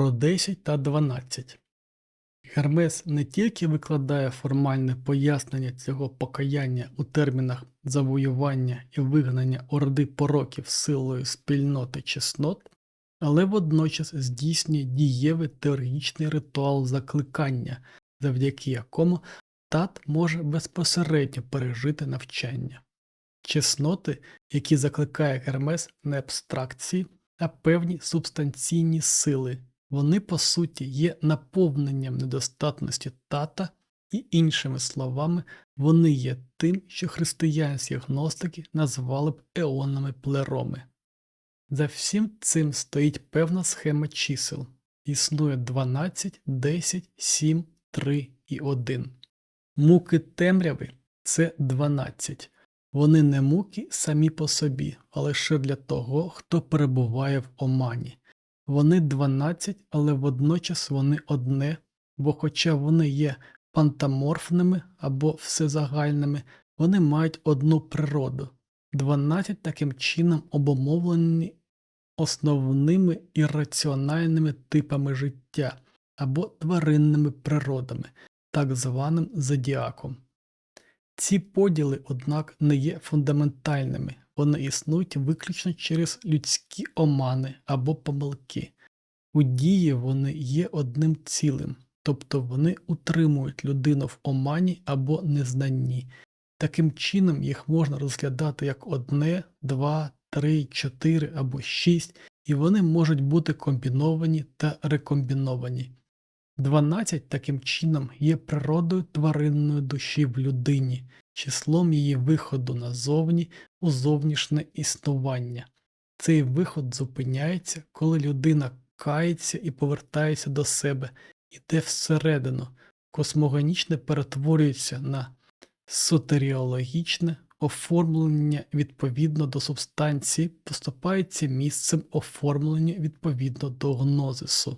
про 10 та 12. Гермес не тільки викладає формальне пояснення цього покаяння у термінах завоювання і вигнання орди пороків силою спільноти чеснот, але водночас здійснює дієвий теологічний ритуал закликання, завдяки якому тат може безпосередньо пережити навчання. Чесноти, які закликає Гермес не абстракції, а певні субстанційні сили. Вони, по суті, є наповненням недостатності тата, і, іншими словами, вони є тим, що християнські гностики назвали б еонами плероми. За всім цим стоїть певна схема чисел. Існує 12, 10, 7, 3 і 1. Муки темряви це 12. Вони не муки самі по собі, а лише для того, хто перебуває в омані. Вони 12, але водночас вони одне, бо хоча вони є пантаморфними або всезагальними, вони мають одну природу. 12 таким чином обумовлені основними ірраціональними типами життя або тваринними природами, так званим зодіаком. Ці поділи, однак, не є фундаментальними, вони існують виключно через людські омани або помилки. У дії вони є одним цілим, тобто вони утримують людину в омані або незнанні. Таким чином їх можна розглядати як одне, два, три, чотири або шість, і вони можуть бути комбіновані та рекомбіновані. 12 таким чином є природою тваринної душі в людині, числом її виходу назовні у зовнішнє існування. Цей виход зупиняється, коли людина кається і повертається до себе, іде всередину, космогонічне перетворюється на сотеріологічне оформлення відповідно до субстанції, поступається місцем оформлення відповідно до гнозису.